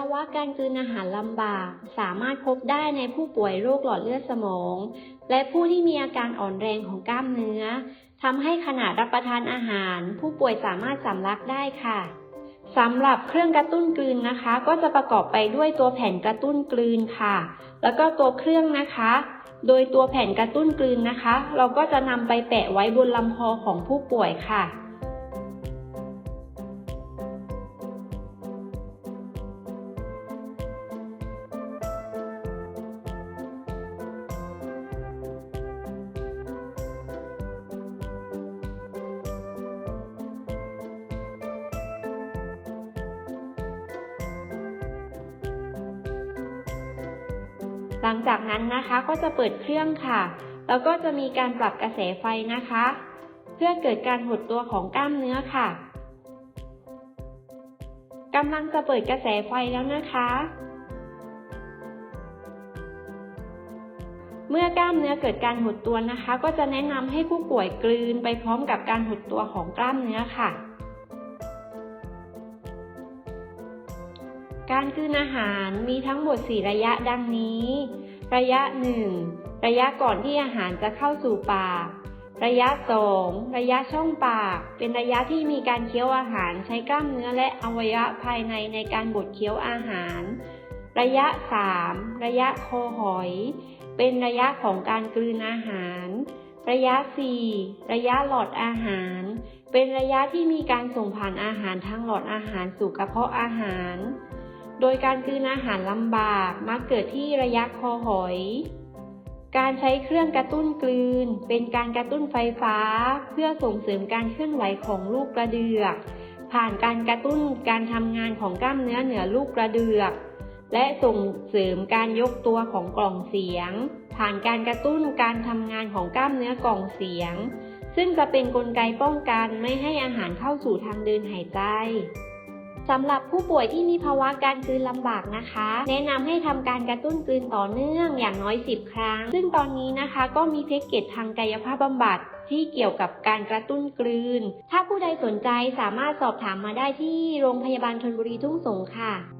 าวะการกลืนอาหารลำบาก สามารถพบได้ในผู้ป่วยโรคหลอดเลือดสมอง และผู้ที่มีอาการอ่อนแรงของกล้ามเนื้อทำให้ขณะรับประทานอาหาร ผู้ป่วยสามารถสำลักได้ค่ะสำหรับเครื่องกระตุ้นกลืนนะคะ ก็จะประกอบไปด้วยตัวแผ่นกระตุ้นกลืนค่ะ แล้วก็ตัวเครื่องนะคะ โดยตัวแผ่นกระตุ้นกลืนนะคะ เราก็จะนำไปแปะไว้บนลำคอของผู้ป่วยค่ะ หลังจากนั้นนะคะก็จะเปิดเครื่องค่ะ แล้วก็จะมีการปรับกระแสไฟนะคะ เพื่อเกิดการหดตัวของกล้ามเนื้อค่ะกำลังจะเปิดกระแสไฟแล้วนะคะ เมื่อกล้ามเนื้อเกิดการหดตัวนะคะ ก็จะแนะนำให้ผู้ป่วยกลืนไปพร้อมกับการหดตัวของกล้ามเนื้อค่ะ การกลืนอาหารมีทั้งหมด 4 ระยะดังนี้ ระยะ 1 ระยะก่อนที่อาหารจะเข้าสู่ปาก ระยะ 2 ระยะช่องปาก เป็นระยะที่มีการเคี้ยวอาหารใช้กล้ามเนื้อและอวัยวะภายในในการบดเคี้ยวอาหาร ระยะ 3 ระยะคอหอย เป็นระยะของการกลืนอาหาร ระยะ 4 ระยะหลอดอาหาร เป็นระยะที่มีการส่งผ่านอาหารทางหลอดอาหารสู่กระเพาะอาหาร โดยการกลืนอาหารลำบากมักเกิดที่ระยะคอหอย การใช้เครื่องกระตุ้นกลืน เป็นการกระตุ้นไฟฟ้า เพื่อส่งเสริมการเคลื่อนไหวของลูกกระเดือก ผ่านการกระตุ้นการทำงานของกล้ามเนื้อเหนือลูกกระเดือก และส่งเสริมการยกตัวของกล่องเสียง ผ่านการกระตุ้นการทำงานของกล้ามเนื้อกล่องเสียง ซึ่งจะเป็นนกลไกป้องกันไม่ให้อาหารเข้าสู่ทางเดินหายใจ สำหรับผู้ป่วยที่มีภาวะการกลืนลำบากนะคะ แนะนำให้ทำการกระตุ้นกลืนต่อเนื่องอย่างน้อย 10 ครั้ง ซึ่งตอนนี้นะคะก็มีแพ็กเกจทางกายภาพบำบัดที่เกี่ยวกับการกระตุ้นกลืน ถ้าผู้ใดสนใจสามารถสอบถามมาได้ที่โรงพยาบาลชนบุรีทุ่งสงค่ะ